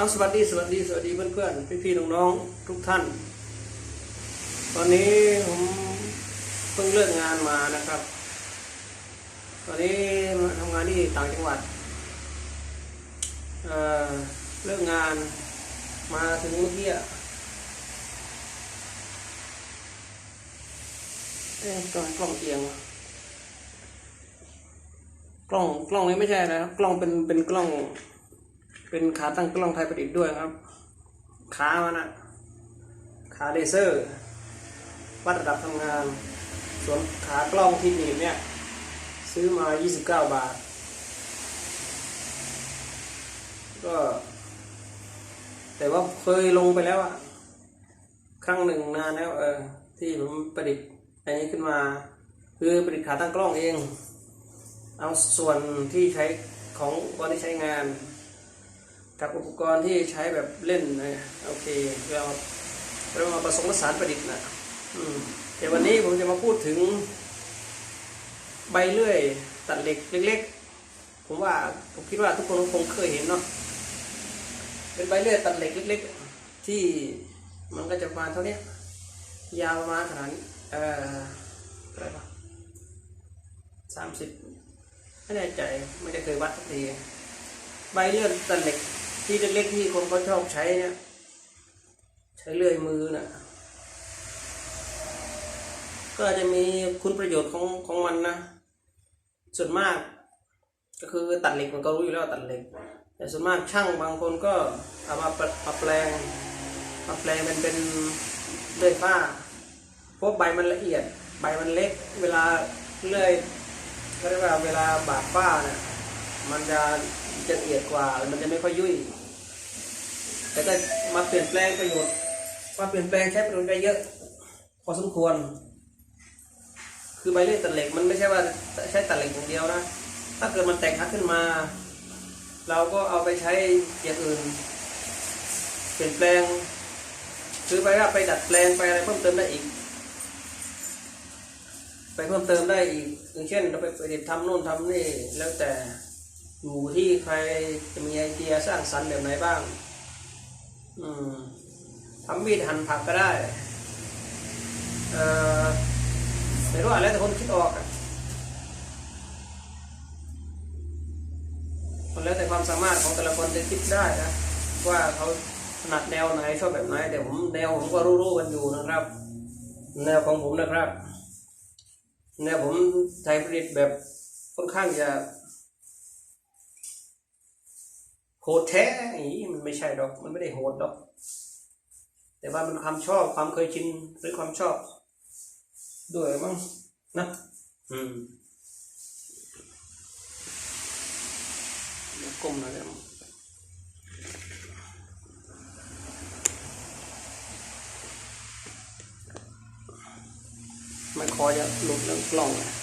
เอาสวัสดีสวัสดีสวัสดีเพื่อนๆพี่พี่ๆน้องๆทุกท่าน ตอนนี้ผมเพิ่งเลิกงานมานะครับ ตอนนี้มาทำงานที่ต่างจังหวัดเอ่อเลิกงานมาถึงเมื่อกี้เอ๊ะกล้องกล้องเอียงกล้องกล้องนี้ไม่ใช่นะครับกล้องเป็นเป็นกล้อง เป็นขาตั้งกล้องไทยประดิษฐ์ด้วยครับขามันอะขาเลเซอร์วัดระดับทำงาน ส่วนขากล้องที่หนีบเนี่ย ซื้อมา 29 บาท ก็ แต่ว่าเคยลงไปแล้วอะครั้งหนึ่งนานแล้วเออที่ผมประดิษฐ์อันนี้ขึ้นมา คือประดิษฐ์ขาตั้งกล้องเอง เอาส่วนที่ใช้ของตอนที่ใช้งาน กับอุปกรณ์ที่ใช้แบบเล่นนะโอเคเราเรามาผสมผสานประดิษฐ์นะเดี๋ยววันนี้ผมจะมาพูดถึง ใบเลื่อยตัดเหล็กเล็ก ๆ ผมว่าผมคิดว่าทุกคนคงเคยเห็นเนาะเป็นใบเลื่อยตัดเหล็กเล็ก ๆ ที่มันก็จะประมาณเท่านี้ยาวประมาณขนาดเอ่ออะไรปะสามสิบไม่แน่ใจไม่ได้เคยวัดสักทีใบเลื่อยตัดเหล็ก ที่เล็กๆที่คนเขาชอบใช้เนี่ย ใช้เลื่อยมือน่ะ ก็จะมีคุณประโยชน์ของของมันนะ ส่วนมาก ก็คือตัดเหล็กมันก็รู้อยู่แล้วตัดเหล็ก แต่ส่วนมากช่างบางคนก็เอามาปะมาแปลงมาแปลงเป็นเป็นเลื่อยผ้าเพราะใบมันละเอียด ใบมันเล็ก เวลาเลื่อยก็เรียกว่าเวลาบาดฝ้าเนี่ยมันจะจะละเอียดกว่าแล้วมันจะไม่ค่อยยุ่ย แต่ก็มาเปลี่ยนแปลงประโยชน์มาเปลี่ยนแปลงใช้ประโยชน์ได้เยอะ พอสมควร คือใบเลื่อยตัดเหล็กมันไม่ใช่ว่าใช้ตัดเหล็กอย่างเดียวนะ ถ้าเกิดมันแตกหักขึ้นมา เราก็เอาไปใช้อย่างอื่น เปลี่ยนแปลงคือไปว่าไปดัดแปลงไปอะไรเพิ่มเติมได้อีก ไปเพิ่มเติมได้อีกอย่างเช่นเราไปไปทำโน่นทำนี่แล้วแต่อยู่ที่ใครจะมีไอเดียสร้างสรรค์แบบไหนบ้าง ทำมีดหั่นผักก็ได้เอ่อไม่รู้อะไรแต่คนคิดออกอะมันแล้วแต่ความสามารถของแต่ละคนจะคิดได้นะว่าเขาถนัดแนวไหนชอบแบบไหนแต่ผมแนวผมก็รู้ๆกันอยู่นะครับ แนวของผมนะครับ แนวผมใช้ผลิตแบบค่อนข้างจะ โหดแท้อย่างนี้มันไม่ใช่ดอก มันไม่ได้โหดดอก แต่ว่ามันความชอบความเคยชินหรือความชอบ ด้วยมั้งนะอืมก้มหนะเนี่ยมันคอจะหลุดเรื่องกล้องอะ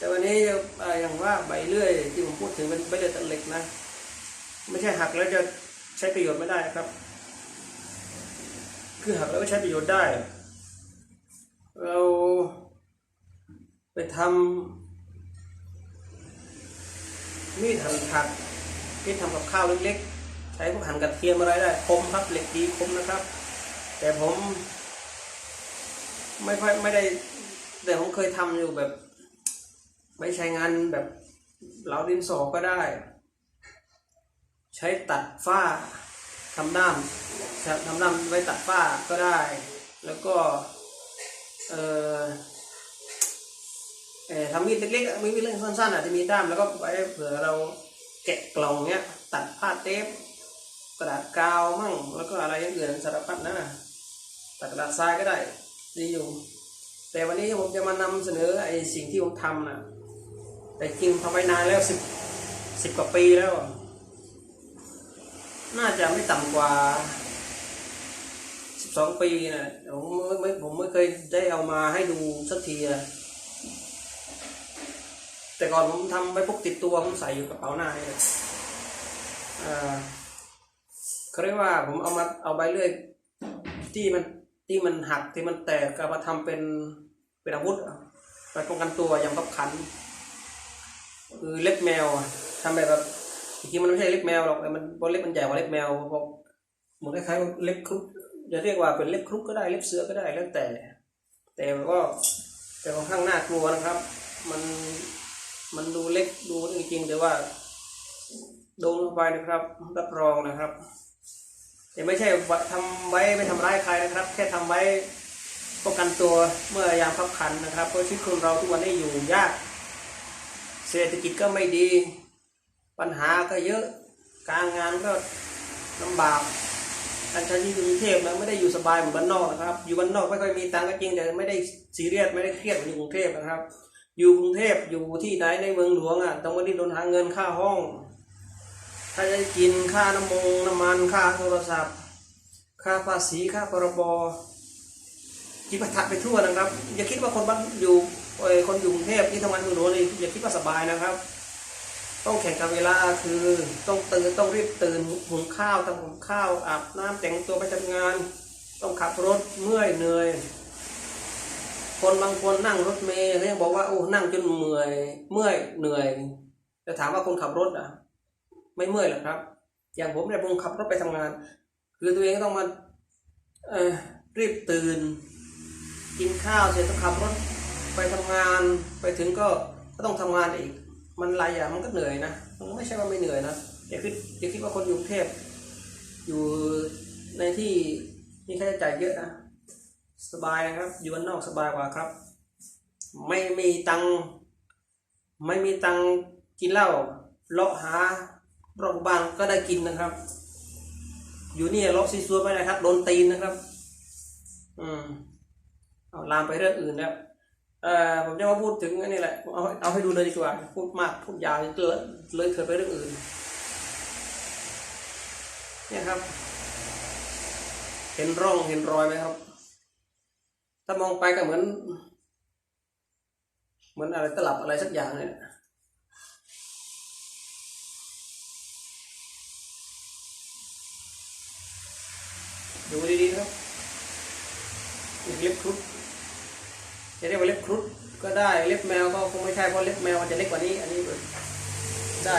แต่วันนี้อย่างว่าใบเลื่อยที่ผมพูดถึงเป็นใบเลื่อยตัดเหล็กนะ ไม่ใช่หักแล้วจะใช้ประโยชน์ไม่ได้นะครับ คือหักแล้วก็ใช้ประโยชน์ได้ เราไปทำมีดหั่นผักมีดทำกับข้าวเล็กๆ ใช้พวกหั่นกระเทียมอะไรได้ คมครับเหล็กดีคมนะครับ แต่ผม ไม่ค่อยไม่ได้แต่ผมเคยทำอยู่แบบ ไม่ใช้งานแบบเหลาดินสอก็ได้ ใช้ตัดฝ้าทำด้ามทำด้ามไว้ตัดฝ้าก็ได้ แล้วก็เออทำมีดเล็กๆมีมีดเล็กสั้นๆอะที่มีด้ามแล้วก็ไว้เผื่อเราแกะกล่องเนี้ยตัดผ้าเทปกระดาษกาวมั่งแล้วก็อะไรอย่างอื่นสารพัดนะตัดกระดาษทรายก็ได้ดีอยู่ แต่วันนี้ผมจะมานำเสนอไอ้สิ่งที่ผมทำนะ แต่จริงทำไปนานแล้วสิบสิบกว่าปีแล้ว น่าจะไม่ต่ำกว่าสิบสองปีนะผมไม่ผมไม่เคยได้เอามาให้ดูสักทีอะแต่ก่อนผมทำไว้พกติดตัวผมใส่อยู่กระเป๋าหน้านี่เลยเขาเรียกว่าผมเอามาเอาใบเลื่อยที่มันที่มันหักที่มันแตกก็มาทำเป็นเป็นอาวุธไปป้องกันตัวยามขับขัน คือเล็บแมวทำแบบแบบจริงมันไม่ใช่เล็บแมวหรอกแต่มันเพราะเล็บมันใหญ่กว่าเล็บแมวเพราะเหมือนคล้ายๆเล็บครุฑจะเรียกว่าเป็นเล็บครุฑก็ได้เล็บเสือก็ได้แล้วแต่ แต่ก็แต่ค่อนข้างน่ากลัวนะครับ มันมันดูเล็กดูจริงๆแต่ว่าโดนเข้าไปนะครับรับรองนะครับแต่ไม่ใช่ว่าทำไว้ไม่ทำร้ายใครนะครับ แค่ทำไว้ป้องกันตัวเมื่อยามขับขันนะครับเพราะชีวิตคนเราทุกวันนี้อยู่ยาก เศรษฐกิจก็ไม่ดี ปัญหาก็เยอะ การงานก็ลำบากการใช้ชีวิตอยู่กรุงเทพนะไม่ได้อยู่สบายเหมือนบ้านนอกนะครับ อยู่บ้านนอกไม่ค่อยมีตังค์ก็จริงแต่ไม่ได้ซีเรียสไม่ได้เครียดเหมือนอยู่กรุงเทพนะครับ อยู่กรุงเทพอยู่ที่ไหนในเมืองหลวงอะต้องมาดิ้นรนหาเงินค่าห้องค่าใช้กินค่าน้ำมงน้ำมันค่าโทรศัพท์ ค่าภาษีค่าพรบจิปาถะไปทั่วนะครับ อย่าคิดว่าคนบ้านอยู่ คนอยู่กรุงเทพที่ทำงานเมือหลวงนี่อย่าคิดว่าสบายนะครับ ต้องแข่งกับเวลาคือต้องตื่นต้องรีบตื่นหุงข้าวทำหุงข้าวอาบน้ำแต่งตัวไปทำงาน ต้องขับรถเมื่อยเหนื่อยคนบางคนนั่งรถเมล์เขายังบอกว่าโอ้นั่งจนเมื่อยเมื่อยเหนื่อยแต่ถามว่าคนขับรถอะ ไม่เมื่อยหรอกครับ อย่างผมเนี่ยผมขับรถไปทำงาน คือตัวเองก็ต้องมาเอ่อรีบตื่น กินข้าวเสร็จต้องขับรถ ไปทำงานไปถึงก็ก็ต้องทำงานอีก มันหลายอย่างมันก็เหนื่อยนะมันไม่ใช่ว่าไม่เหนื่อยนะอย่าคิดอย่าคิดว่าคนอยู่กรุงเทพอยู่ในที่มีค่าใช้จ่ายเยอะนะสบายนะครับ อยู่บ้านนอกสบายกว่าครับ ไม่มีตังไม่มีตังกินเหล้าเลาะหารอบบ้านก็ได้กินนะครับ อยู่นี่เลาะซีซัวไม่ได้ครับโดนตีนนะครับ อืมเอาลามไปเรื่องอื่นแล้ว เอ่อผมจะมาพูดถึงอันนี้แหละเอาเอาให้ดูเลยดีกว่า พูดมากพูดยาวเกินเลยเถิดไปเรื่องอื่น เนี่ยครับ เห็นร่องเห็นรอยไหมครับ ถ้ามองไปก็เหมือน เหมือนอะไรตลับอะไรสักอย่างเนี่ยดูดีๆครับเล็บครุฑ จะเรียกว่าเล็บครุฑก็ได้เล็บแมวก็คงไม่ใช่เพราะเล็บแมวมันจะเล็กกว่านี้ อันนี้ได้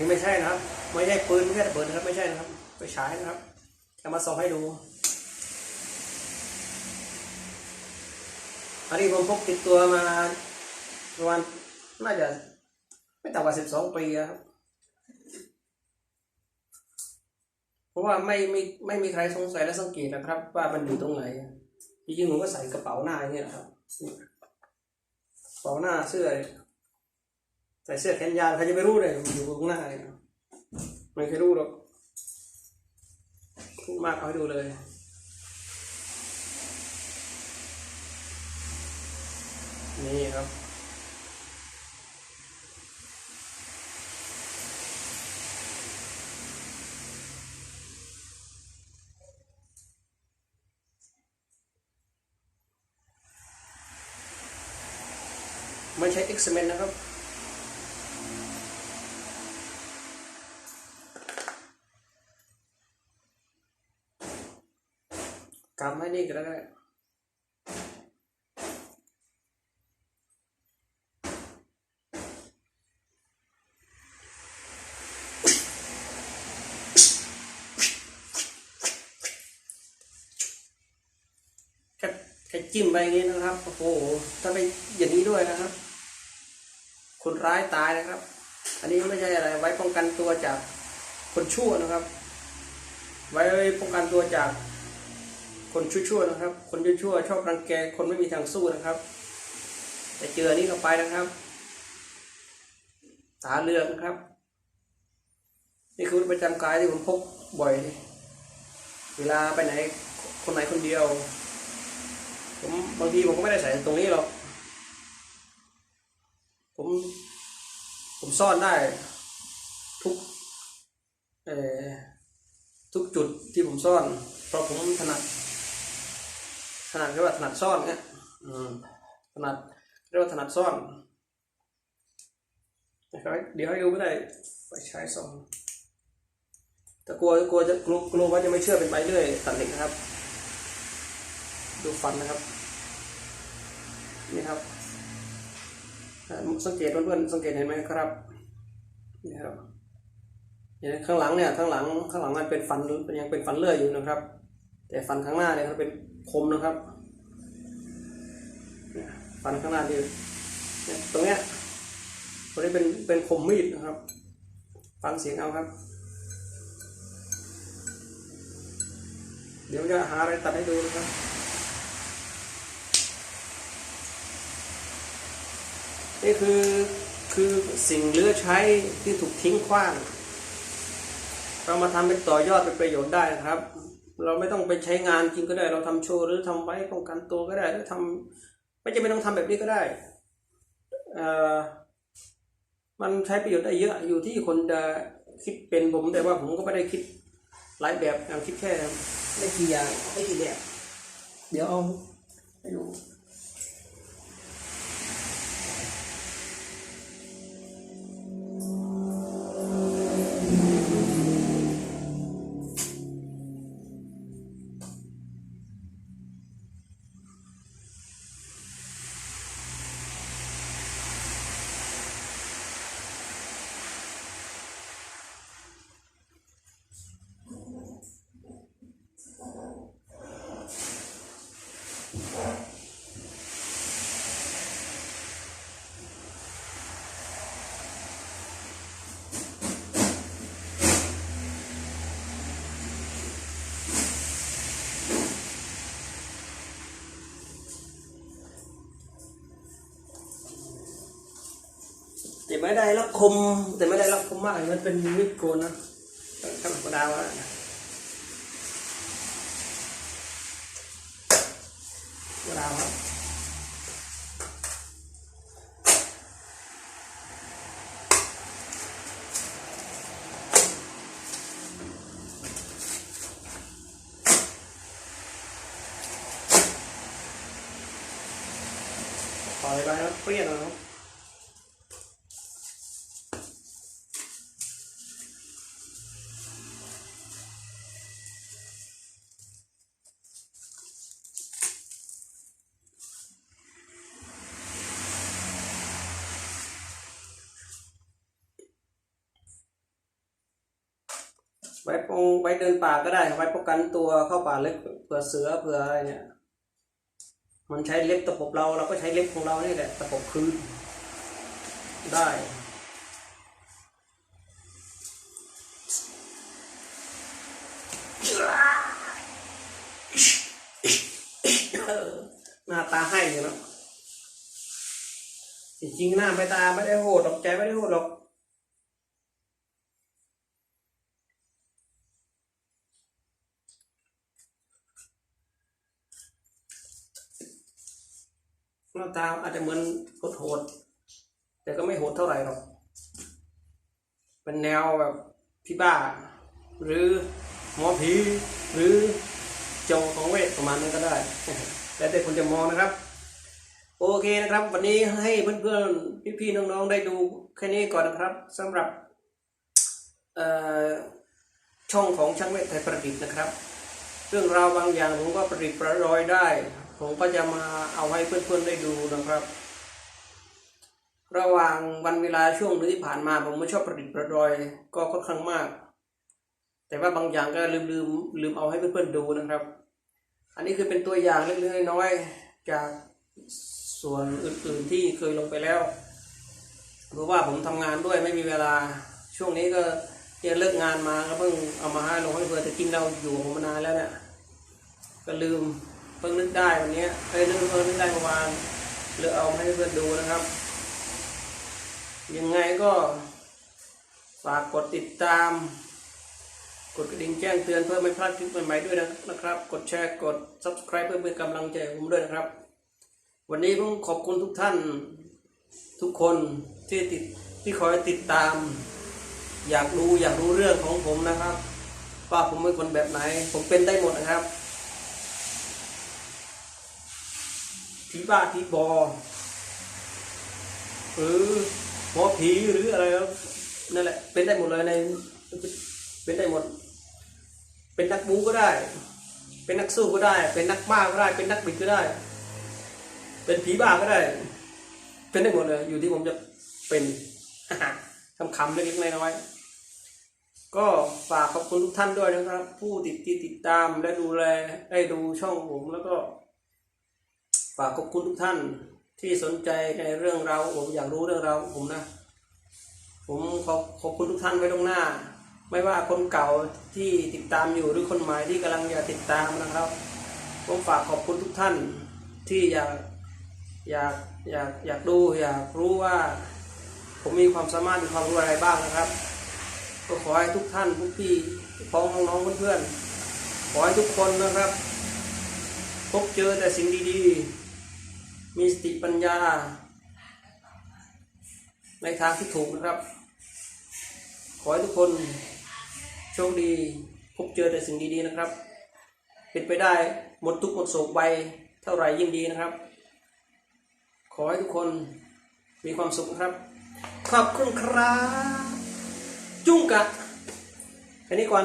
นี่ไม่ใช่นะครับ ไม่ใช่ปืนไม่ใช่ระเบิดนะครับ ไม่ใช่นะครับไปฉายนะครับจะมาส่องให้ดู อันนี้ผมพกติดตัวมาประมาณน่าจะไม่ต่ำกว่าสิบสองปีครับเพราะว่าไม่ไม่ไม่มีใครสงสัยและสังเกตนะครับ ว่ามันอยู่ตรงไหนจริงๆผมก็ใส่กระเป๋าหน้าอย่างเงี้ยนะครับกระเป๋าหน้าเสื้อ ใส่เสื้อแขนยาวใครจะไปรู้เลยอยู่ตรงหน้าเนี่ยไม่เคยรู้หรอกพูดมากเอาให้ดูเลยนี่ครับไม่ใช่ X-Men นะครับ นี่ก็ได้แค่แค่จิ้มไปอย่างนี้นะครับ โอ้โห ถ้าไปอย่างนี้ด้วยนะครับ คนร้ายตายนะครับ อันนี้ไม่ใช่อะไร ไว้ป้องกันตัวจากคนชั่วนะครับ ไว้ป้องกันตัวจาก คนชั่วๆนะครับ คนชั่วๆชอบรังแกคนไม่มีทางสู้นะครับ แต่เจอนี้เข้าไปนะครับ ตาเลือกนะครับ นี่คือประจำกายที่ผมพกบ่อย เวลาไปไหนคนไหนคนเดียว ผมบางทีผมก็ไม่ได้ใส่ตรงนี้หรอก ผมผมซ่อนได้ทุกเอ่อทุกจุดที่ผมซ่อน เพราะผมถนัด ถนัดเรียกว่าถนัดซ่อนเนี่ยถนัดเรียกว่าถนัดซ่อนนะครับเดี๋ยวให้ดูไม่ได้ไปใช้ซ่อนแต่กลัวกลัวจะกลัวกลัวว่าจะไม่เชื่อเป็นไปเรื่อยตัดเหล็กนะครับ ดูฟันนะครับ นี่ครับสังเกตเพื่อนๆสังเกตเห็นไหมครับนี่ครับเนี่ยข้างหลังเนี่ยข้างหลังข้างหลังมันเป็นฟันยังเป็นฟันเลื่อยอยู่นะครับ แต่ฟันข้างหน้าเนี่ยมันเป็น คมนะครับฟันข้างหน้าที่เนี่ตรงเนี้ยตรงนี้เป็นเป็นคมมีดนะครับ ฟังเสียงเอาครับ เดี๋ยวจะหาอะไรตัดให้ดูนะครับนี่คือคือสิ่งเลือใช้ที่ถูกทิ้งขว้าง เรามาทำเป็นต่อยอดเป็นประโยชน์ได้นะครับ เราไม่ต้องไปใช้งานจริงก็ได้ เราทำโชว์หรือทำไว้ป้องกันตัวก็ได้หรือทำไม่จำเป็นต้องทำแบบนี้ก็ได้มันใช้ประโยชน์ได้เยอะอยู่ที่คนจะคิดเป็นผมแต่ว่าผมก็ไม่ได้คิดหลายแบบอย่างคิดแค่ไม่กี่อย่างไม่กี่แบบ เดี๋ยวเอาไปดู ไม่ได้รับคม แต่ไม่ได้รับคมมากมันเป็นมิดโกนนะธรรมดาว่าธรรมดาครับปล่อไปแล้วเปรี้ยงนะค ว้ปองไว้เดินป่าก็ได้ไว้ป้องกันตัวเข้าป่าเล็กเผื่อเสือเผื่ออะไรเนี่ย มันใช้เล็บตะปบเราเราก็ใช้เล็บของเรานี่แหละตะปบคืนได้หน้าตาให้เนอะจริงๆหน้าไม่ตาไม่ได้โหดหรอกใจไม่ได้โหดหรอก หน้าตาอาจจะเหมือนโหดโหด แต่ก็ไม่โหดเท่าไหร่หรอก เป็นแนวแบบพี่บ้า หรือหมอผีหรือโจงของเวทประมาณนั้นก็ได้ แล้วแต่คนจะมองนะครับ โอเคนะครับ วันนี้ให้เพื่อนๆพี่ๆน้องๆได้ดูแค่นี้ก่อนนะครับสำหรับช่องของช่างเวทไทยประดิษฐ์นะครับ เรื่องราวบางอย่างผมก็ประดิษฐ์ประรอยได้ ผมก็จะมาเอาให้เพื่อนๆได้ดูนะครับ ระหว่างวันเวลาช่วงนึงที่ผ่านมาผมไม่ชอบประดิษฐ์ประรอยก็ค่อนข้างมาก แต่ว่าบางอย่างก็ลืมลืมลืมเอาให้เพื่อนๆดูนะครับ อันนี้คือเป็นตัวอย่างเล็กๆน้อยๆจากส่วนอื่นๆที่เคยลงไปแล้วเพราะว่าผมทำงานด้วยไม่มีเวลาช่วงนี้ก็เนี่ยเลิกงานมาก็เพิ่งเอามาให้ลงให้เพื่อนแต่กินเราอยู่ผมมานานแล้วเนี่ยก็ลืม เพิ่งนึกได้วันนี้เอ้ยนึกเพิ่งนึกได้เมื่อวานเลยเอาให้เพื่อนดูนะครับ ยังไงก็ฝากกดติดตาม กดกระดิ่งแจ้งเตือนเพื่อไม่พลาดคลิปใหม่ๆด้วยนะครับ กดแชร์กด subscribe เพื่อเป็นกำลังใจผมด้วยนะครับ วันนี้ผมขอบคุณทุกท่านทุกคนที่ติดที่คอยติดตาม อยากรู้อยากรู้เรื่องของผมนะครับ ว่าผมเป็นคนแบบไหน ผมเป็นได้หมดนะครับ ผีบ้าผีบอหรือหมอผีหรืออะไรครับนั่นแหละ เป็นได้หมดเลยใน เป็นได้หมด เป็นนักบูก็ได้ เป็นนักสู้ก็ได้ เป็นนักบ้าก็ได้ เป็นนักบิดก็ได้ เป็นผีบ้าก็ได้ เป็นได้หมดเลย อยู่ที่ผมจะเป็นคำคำเล็กๆน้อยๆก็ฝากขอบคุณทุกท่านด้วยนะครับ ผู้ติดติดตามและดูแลได้ดูช่องผมแล้วก็ากขอบคุณทุกท่านที่สนใจในเรื่องราวผมอยากรู้เรื่องราวผมนะ ผมขอบขอบคุณทุกท่านไว้ตรงหน้า ไม่ว่าคนเก่าที่ติดตามอยู่หรือคนใหม่ที่กำลังอยากติดตามนะครับ ผมฝากขอบคุณทุกท่านที่อยากอยากอยากอยากดูอยากรู้ว่า ผมมีความสามารถมีความรู้อะไรบ้างนะครับ ก็ขอให้ทุกท่านทุกพี่พ้องน้องเพื่อนๆขอให้ทุกคนนะครับ พบเจอแต่สิ่งดีๆ มีสติปัญญา ในทางที่ถูกนะครับ ขอให้ทุกคนโชคดี พบเจอแต่สิ่งดีๆนะครับ เป็นไปได้หมดทุกหมดโศกไปเท่าไหร่ยิ่งดีนะครับ ขอให้ทุกคนมีความสุขครับ ขอบคุณครับ จุ้งกัดแค่นี้ก่อน